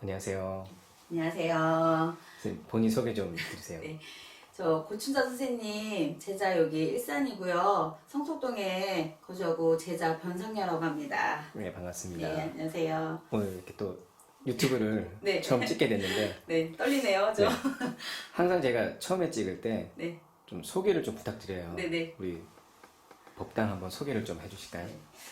안녕하세요. 안녕하세요. 선생님 본인 소개 좀 해주세요. 네. 저 고춘자 선생님 제자 여기 일산이고요. 성속동에 거주하고 제자 변상녀라고 합니다. 네 반갑습니다. 네, 안녕하세요. 오늘 이렇게 또 유튜브를 네. 처음 찍게 됐는데 네, 떨리네요. 저. 네. 항상 제가 처음에 찍을 때좀 네. 소개를 좀 부탁드려요. 네네. 우리 법당 한번 소개를 좀 해주실까요?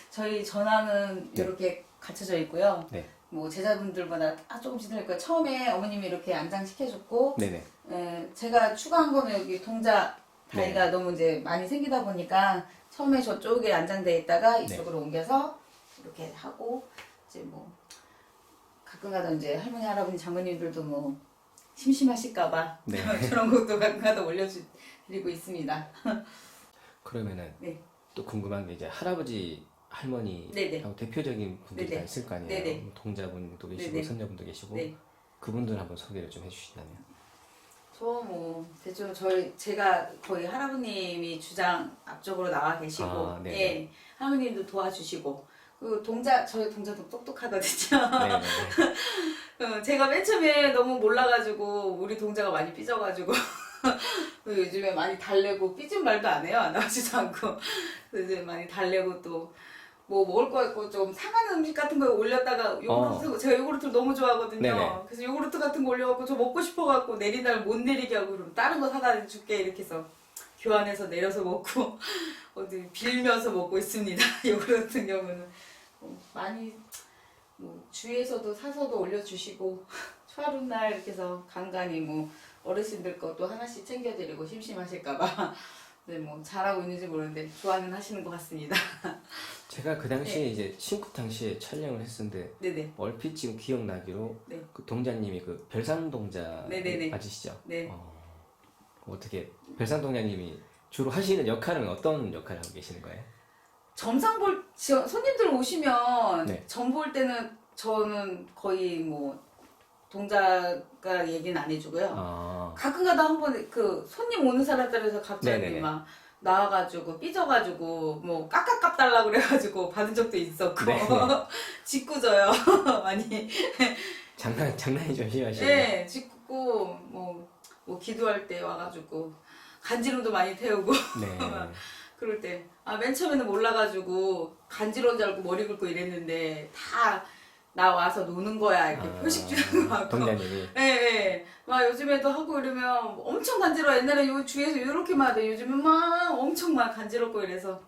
저희 전화는 네. 이렇게 갖춰져 있고요. 네. 뭐 제자분들마다 다 조금씩 다를 거예요. 처음에 어머님이 이렇게 안장시켜줬고 네네. 에, 제가 추가한 거는 여기 동자 다리가 네. 너무 이제 많이 생기다 보니까 처음에 저쪽에 안장돼 있다가 네. 이쪽으로 옮겨서 이렇게 하고 이제 뭐 가끔가다 이제 할머니 할아버지 장모님들도 뭐 심심하실까봐 네. 저런 것도 가끔가다 올려드리고 있습니다. 그러면은 네. 또 궁금한 게 이제 할아버지 할머니 네네. 하고 대표적인 분들이 네네. 다 있을 거 아니에요. 네네. 뭐 동자분도 계시고 네네. 선녀분도 계시고 네. 그분들 한번 소개를 좀 해주신다면. 저 뭐 대충 저희 제가 거의 할아버님이 주장 앞쪽으로 나와 계시고 아, 네네. 예 할머님도 도와주시고 그 동자 저희 동자도 똑똑하거든요. 네 네 네. 어, 제가 맨 처음에 너무 몰라가지고 우리 동자가 많이 삐져가지고 요즘에 많이 달래고 삐진 말도 안 해요 나오지도 않고 이제 많이 달래고 또 뭐 먹을 거 있고 좀 상한 음식 같은 거 올렸다가 요구르트 제가 요구르트를 너무 좋아하거든요 어. 네네. 그래서 요구르트 같은 거 올려갖고 저 먹고 싶어갖고 내리날 못 내리게 하고 그럼 다른 거 사다 줄게 이렇게 해서 교환해서 내려서 먹고 어디 빌면서 먹고 있습니다 요구르트 경우는 어, 많이 뭐 주위에서도 사서도 올려주시고 초하룻날 이렇게 해서 간간히 뭐 어르신들 것도 하나씩 챙겨드리고 심심하실까봐 네, 뭐 잘하고 있는지 모르는데 좋아는 하시는 것 같습니다. 제가 그 당시에 이제 신국 당시에 촬영을 했었는데 네네 얼핏 지금 기억나기로 네. 그 동자님이 그 별산동자 네네네. 맞으시죠? 네. 어, 어떻게 별산동자님이 주로 하시는 역할은 어떤 역할을 하고 계시는 거예요? 점상 볼 저- 손님들 오시면 네. 점 볼 때는 저는 거의 뭐 동자가 얘기는 안 해주고요. 아, 가끔가다 한 번 그 손님 오는 사람들에서 갑자기 네네네. 막 나와가지고 삐져가지고 뭐 깎아깝 달라 그래가지고 받은 적도 있었고 네. 짓궂어요 많이 장난 장난이 좀 심하시네요. 네 짓궂고 뭐, 뭐 기도할 때 와가지고 간지럼도 많이 태우고 네. 그럴 때 아 맨 처음에는 몰라가지고 간지러운 줄 알고 머리 긁고 이랬는데 다 나 와서 노는 거야 이렇게 아, 표식 주는 거 하고 동자님이 예, 예. 막 요즘에도 하고 이러면 엄청 간지러워. 옛날에 요 주위에서 이렇게만 하대. 요즘은 막 엄청 막 간지럽고 이래서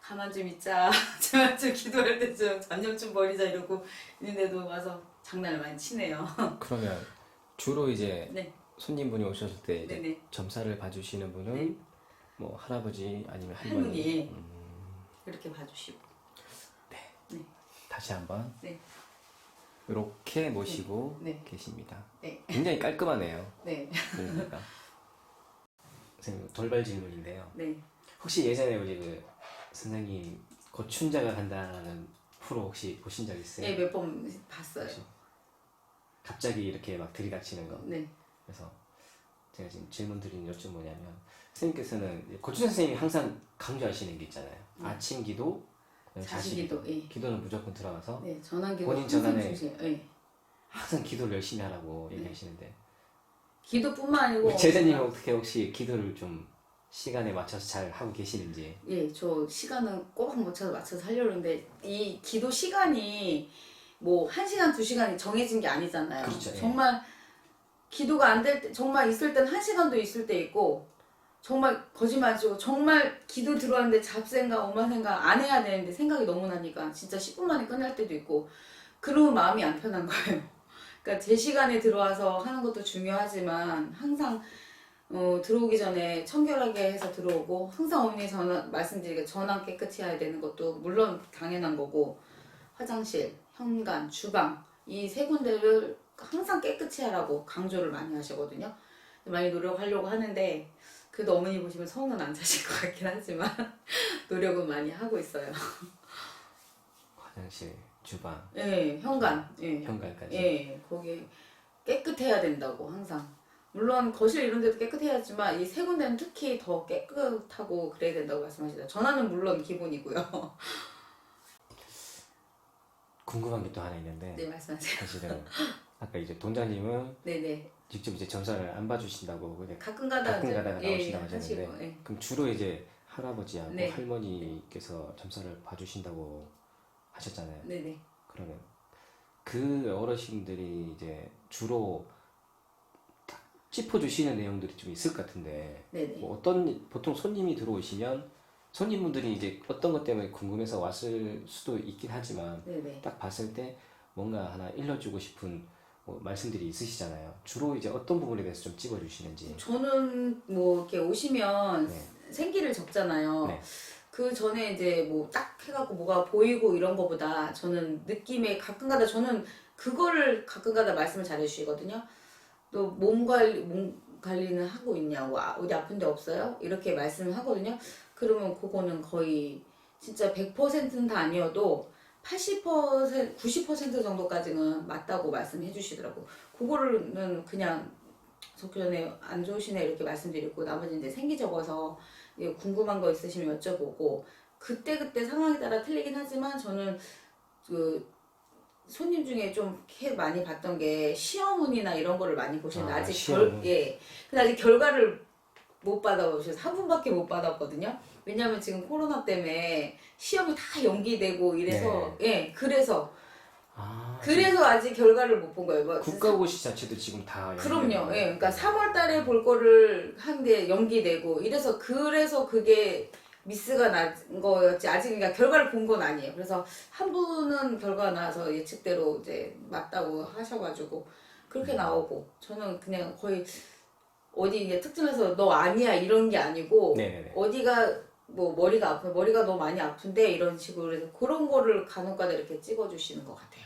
가만 좀 있자. 제발 좀 기도할 때좀 잔념 좀 버리자 이러고 있는데도 와서 장난을 많이 치네요. 그러면 주로 이제 네. 손님분이 오셨을 때 이제 네네. 점사를 봐주시는 분은 네. 뭐 할아버지 아니면 할머니, 할머니. 음, 이렇게 봐주시고. 다시 한번 네. 이렇게 모시고 네. 계십니다. 네. 굉장히 깔끔하네요. 네. 그러니까 선생님 돌발 질문인데요. 네. 혹시 예전에 우리 그 선생님 고춘자가 간다는 프로 혹시 보신 적 있어요? 예, 몇번 봤어요. 혹시 갑자기 이렇게 막 들이닥치는 거. 네. 그래서 제가 지금 질문 드린 여쭤 뭐냐면 선생님께서는 고춘자 선생님이 항상 강조하시는 게 있잖아요. 아침 기도, 자식 자식 기도. 기도. 예. 기도는 무조건 들어가서 네. 전환 기도 본인 전환에 중시해요. 예. 항상 기도를 열심히 하라고 네. 얘기하시는데 기도뿐만 아니고 제자님 어떻게 혹시 기도를 좀 시간에 맞춰서 잘 하고 계시는지 예, 저 시간은 꼬박 맞춰서 맞춰서 하려고 하는데 이 기도 시간이 뭐한 시간 두 시간이 정해진 게 아니잖아요. 그렇죠, 예. 정말 기도가 안 될 때 정말 있을 땐한 시간도 있을 때 있고 정말 거짓말 치고 정말 기도 들어왔는데 잡생각 엄마 생각 안 해야 되는데 생각이 너무 나니까 진짜 10분 만에 끝날 때도 있고 그러면 마음이 안 편한 거예요. 그러니까 제 시간에 들어와서 하는 것도 중요하지만 항상 어, 들어오기 전에 청결하게 해서 들어오고 항상 어머니 전화 말씀드리게 전화 깨끗이 해야 되는 것도 물론 당연한 거고 화장실, 현관, 주방 이 세 군데를 항상 깨끗이 하라고 강조를 많이 하시거든요. 많이 노력하려고 하는데 그래도 어머니 보시면 성은 안 차실 것 같긴 하지만 노력은 많이 하고 있어요. 화장실, 주방, 예, 현관, 예, 현관까지 예, 거기 깨끗해야 된다고 항상. 물론 거실 이런 데도 깨끗해야지만 이 세 군데는 특히 더 깨끗하고 그래야 된다고 말씀하시다. 전화는 물론 기본이고요. 궁금한 게 또 하나 있는데 네 말씀하세요. 사실은 아까 이제 동장님은 네네. 직접 이제 점사를 안 봐주신다고 그냥 가끔 가다 가끔 이제 가다가 예, 나오신다고 하시고, 하셨는데 예. 그럼 주로 이제 할아버지하고 네. 할머니께서 점사를 봐주신다고 하셨잖아요. 네네. 그러면 그 어르신들이 이제 주로 딱 짚어주시는 내용들이 좀 있을 것 같은데 네네. 뭐 어떤 보통 손님이 들어오시면 손님분들이 이제 어떤 것 때문에 궁금해서 왔을 수도 있긴 하지만 네네. 딱 봤을 때 뭔가 하나 일러주고 싶은 뭐 말씀들이 있으시잖아요. 주로 이제 어떤 부분에 대해서 좀 찝어주시는지. 저는 뭐 이렇게 오시면 네. 생기를 적잖아요. 네. 그 전에 이제 뭐 딱 해갖고 뭐가 보이고 이런 거보다 저는 느낌에 가끔가다 저는 그거를 가끔가다 말씀을 잘 해주시거든요. 또 몸 관리 몸 관리는 하고 있냐고 아, 어디 아픈 데 없어요? 이렇게 말씀하거든요. 그러면 그거는 거의 진짜 100%는 다 아니어도 80% 90% 정도까지는 맞다고 말씀해 주시더라고. 그거는 그냥 적기 전에 안 좋으시네 이렇게 말씀드리고 나머지 이제 생기 적어서 궁금한 거 있으시면 여쭤보고 그때 그때 상황에 따라 틀리긴 하지만 저는 그 손님 중에 좀 많이 봤던 게 시어문이나 이런 거를 많이 보시는데 아, 아, 직. 결, 예. 근데 아직 결과를 못 받아보셔서 한 분밖에 못 받았거든요. 왜냐면 지금 코로나 때문에 시험이 다 연기되고 이래서 예 그래서 아, 그래서 아직 결과를 못 본 거예요. 뭐 국가고시 자체도 지금 다 그럼요. 예. 그러니까 거예요. 3월 달에 볼 거를 한데 연기되고 이래서 그래서 그게 미스가 난 거였지 아직 그러니까 결과를 본 건 아니에요. 그래서 한 분은 결과 나서 예측대로 이제 맞다고 하셔가지고 그렇게 음. 나오고 저는 그냥 거의 어디 이제 특정해서 너 아니야 이런 게 아니고 네네네. 어디가 뭐 머리가 아프 머리가 너무 많이 아픈데 이런 식으로 해서 그런 거를 간혹가다 이렇게 찍어주시는 것 같아요.